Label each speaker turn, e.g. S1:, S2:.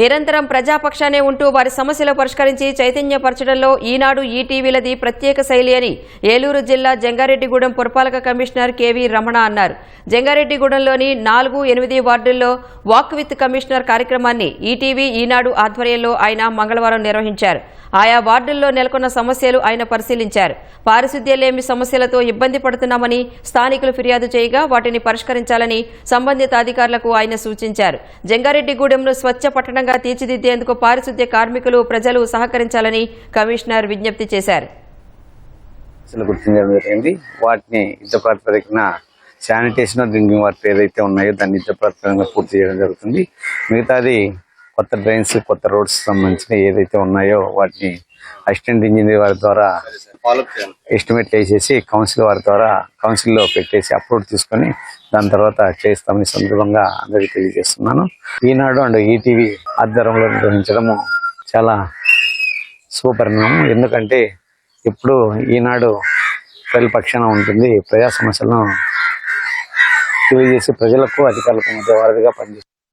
S1: నిరంతరం ప్రజాపక్షానే ఉంటూ వారి సమస్యలు పరిష్కరించి చైతన్యపరచడంలో ఈనాడు ఈటీవీలది ప్రత్యేక శైలి అని ఏలూరు జిల్లా జంగారెడ్డిగూడెం పురపాలక కమిషనర్ కేవీ రమణ అన్నారు. జంగారెడ్డిగూడెంలోని నాలుగు ఎనిమిది వార్డుల్లో వాక్ విత్ కమిషనర్ కార్యక్రమాన్ని ఈటీవీ ఈనాడు ఆధ్వర్యంలో ఆయన మంగళవారం నిర్వహించారు. ఆయా వార్డుల్లో నెలకొన్న సమస్యలు ఆయన పరిశీలించారు. పారిశుద్ధ్యలేమి సమస్యలతో ఇబ్బంది పడుతున్నామని స్థానికులు ఫిర్యాదు చేయగా వాటిని పరిష్కరించాలని సంబంధిత అధికారులకు ఆయన సూచించారు. జంగారెడ్డిగూడెంను స్వచ్ఛ పట్టణంగా తీర్చిదిద్దేందుకు పారిశుద్ధ్య కార్మికులు ప్రజలు సహకరించాలని కమిషనర్ విజ్ఞప్తి చేశారు.
S2: గుర్తించడం జరిగింది. వాటిని యుద్ధ ప్రాతిపదికన శానిటేషన్ డ్రింకింగ్ వాటర్ ఏదైతే ఉన్నాయో దాన్ని యుద్ధ ప్రాతిపదికన పూర్తి చేయడం జరుగుతుంది. మిగతాది కొత్త డ్రైన్స్ కొత్త రోడ్స్ సంబంధించిన ఏదైతే ఉన్నాయో వాటిని అసిస్టెంట్ ఇంజనీర్ వారి ద్వారా ఎస్టిమేట్ వేసేసి కౌన్సిల్ వారి ద్వారా కౌన్సిల్లో పెట్టేసి అప్రూవ్ తీసుకొని దాని తర్వాత చేస్తామని సందర్భంగా అందరికీ తెలియజేస్తున్నాను. ఈనాడు అండ్ ఈటీవీ ఆధ్వర్యంలో నిర్వహించడము చాలా శుభపరిణామం. ఎందుకంటే ఇప్పుడు ఈనాడు ప్రజల పక్షాన ఉంటుంది ప్రజా సమస్యలను తెలియజేసి ప్రజలకు అధికారులకు మధ్య వారధిగా పనిచేస్తుంది.